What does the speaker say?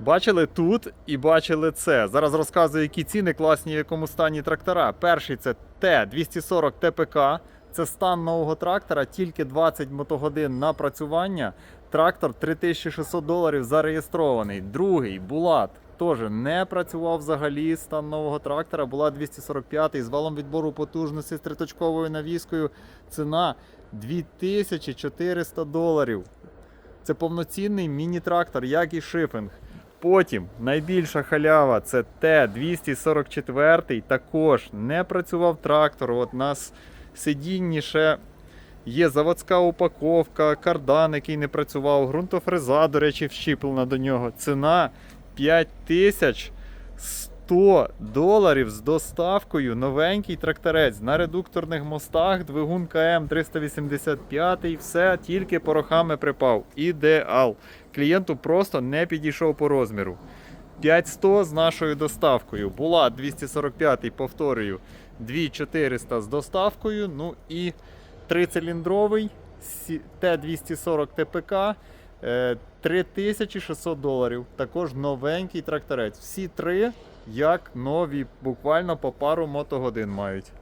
Бачили тут і бачили це. Зараз розказую, які ціни класні, в якому стані трактора. Перший це Т-240 ТПК. Це стан нового трактора, тільки 20 мотогодин напрацювання. Трактор 3600 доларів зареєстрований. Другий Булат теж не працював взагалі. Стан нового трактора була 245 з валом відбору потужності з триточковою навіскою. Ціна 2400 доларів. Це повноцінний міні-трактор, як і шифінг. Потім найбільша халява це Т-244. Також не працював трактор. От нас сидінні ще є заводська упаковка, кардан, який не працював, ґрунтофреза, до речі, вщіплена до нього. Ціна 5100 доларів з доставкою. Новенький тракторець на редукторних мостах, двигун КМ 385, все тільки порохами припав. Ідеал. Клієнту просто не підійшов по розміру. 5100 з нашою доставкою. Була 245, повторюю, 2400 з доставкою. Ну і трициліндровий Сі- Т-240 ТПК. Е, 3600 доларів. Також новенький тракторець. Всі три як нові, буквально по пару мотогодин мають.